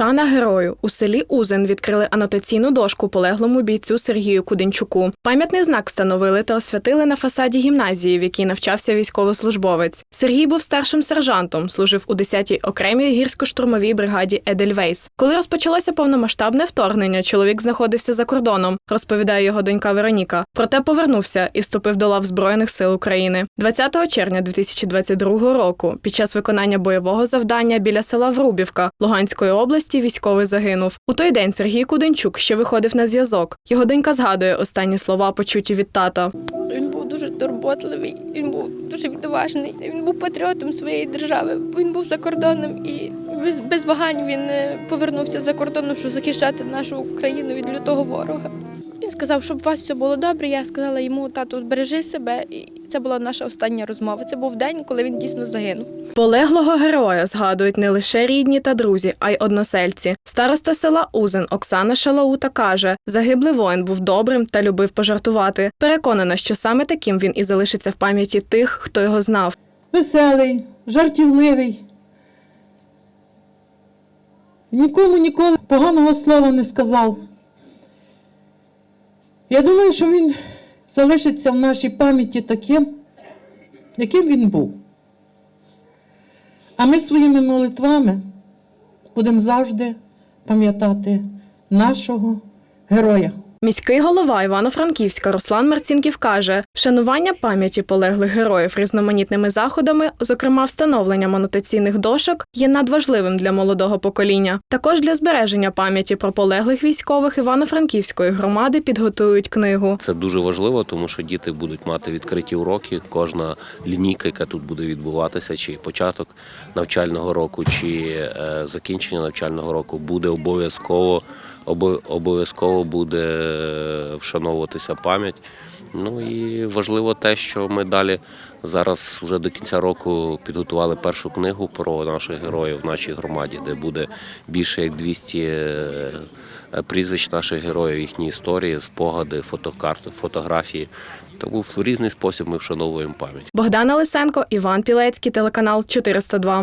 Шана герою у селі Узен відкрили анотаційну дошку полеглому бійцю Сергію Куденчуку. Пам'ятний знак встановили та освятили на фасаді гімназії, в якій навчався військовослужбовець. Сергій був старшим сержантом, служив у 10-й окремій гірсько-штурмовій бригаді Едельвейс. Коли розпочалося повномасштабне вторгнення, чоловік знаходився за кордоном, розповідає його донька Вероніка. Проте повернувся і вступив до лав Збройних сил України. 20 червня 2022 року, під час виконання бойового завдання біля села Врубівка Луганської області, військовий загинув. У той день Сергій Куденчук ще виходив на зв'язок. Його донька згадує останні слова, почуті від тата. Він був дуже турботливий, він був дуже відважний. Він був патріотом своєї держави. Він був за кордоном і без, без вагань він е, повернувся за кордоном, щоб захищати нашу країну від лютого ворога. Він сказав, щоб у вас все було добре. Я сказала йому, тату, бережи себе. І це була наша остання розмова. Це був день, коли він дійсно загинув. Полеглого героя згадують не лише рідні та друзі, а й односельці. Староста села Узен Оксана Шалаута каже: загиблий воїн був добрим та любив пожартувати. Переконана, що саме таким він і залишиться в пам'яті тих, хто його знав. веселий, жартівливий. Нікому ніколи поганого слова не сказав. Я думаю, що він залишиться в нашій пам'яті таким, яким він був. А ми своїми молитвами будемо завжди пам'ятати нашого героя. Міський голова Івано-Франківська Руслан Марцінків каже, шанування пам'яті полеглих героїв різноманітними заходами, зокрема встановленням анотаційних дошок, є надважливим для молодого покоління. Також для збереження пам'яті про полеглих військових Івано-Франківської громади підготують книгу. Це дуже важливо, тому що діти будуть мати відкриті уроки. Кожна лінійка, яка тут буде відбуватися, чи початок навчального року, чи е, закінчення навчального року, буде обов'язково обо- обов'язково буде вшановуватися пам'ять. Ну і важливо те, що ми далі зараз вже до кінця року підготували першу книгу про наших героїв в нашій громаді, де буде більше як 200 е, прізвищ наших героїв, їхні історії, спогади, фотокарти, фотографії. Тому в різний спосіб ми вшановуємо пам'ять. Богдана Лисенко, Іван Пілецький, телеканал 402.